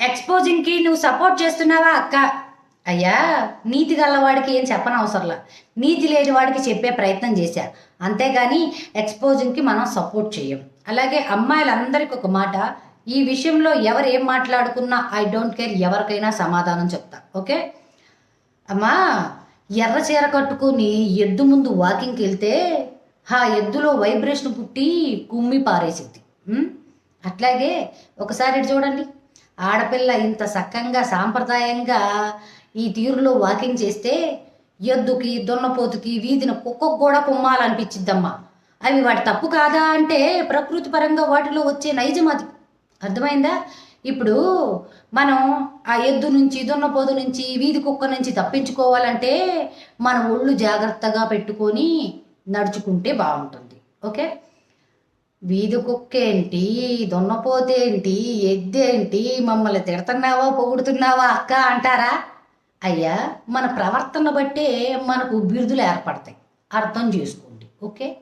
ఎక్స్పోజింగ్కి నువ్వు సపోర్ట్ చేస్తున్నావా అక్క? అయ్యా నీతి గల్లవాడికి ఏం చెప్పనవసరంలా. నీతి లేని వాడికి చెప్పే ప్రయత్నం చేశా. అంతేగాని ఎక్స్పోజింగ్కి మనం సపోర్ట్ చేయం అలాగే అమ్మాయిలందరికీ ఒక మాట ఈ విషయంలో ఎవరు ఏం మాట్లాడుకున్నా ఐ డోంట్ కేర్ ఎవరికైనా సమాధానం చెప్తా. ఓకే? అమ్మా ఎర్ర చీర కట్టుకుని ఎద్దు ముందు వాకింగ్కి వెళ్తే ఆ ఎద్దులో వైబ్రేషన్ పుట్టి కుమ్మి పారేసింది. అట్లాగే ఒకసారి ఇటు చూడండి. ఆడపిల్ల ఇంత సక్కంగా సాంప్రదాయంగా ఈ తీరులో వాకింగ్ చేస్తే ఎద్దుకి దున్నపోతుకి వీధిన కుక్కకు కూడా కుమ్మాలనిపించిద్దమ్మా. అవి వాటి తప్పు కాదా అంటే ప్రకృతి పరంగా వాటిలో వచ్చే నైజం అది. అర్థమైందా? ఇప్పుడు మనం ఆ ఎద్దు నుంచి దున్నపోతు నుంచి వీధి కుక్క నుంచి తప్పించుకోవాలంటే మన ఒళ్ళు జాగ్రత్తగా పెట్టుకొని నడుచుకుంటే బాగుంటుంది. ఓకే? వీధి కుక్కేంటి దున్నపోతేంటి ఎద్దేంటి మమ్మల్ని తిడుతున్నావా? పొగుడుతున్నావా? అక్క అంటారా? అయ్యా మన ప్రవర్తన బట్టే మనకు బిరుదులు ఏర్పడతాయి. అర్థం చేసుకోండి. ఓకే?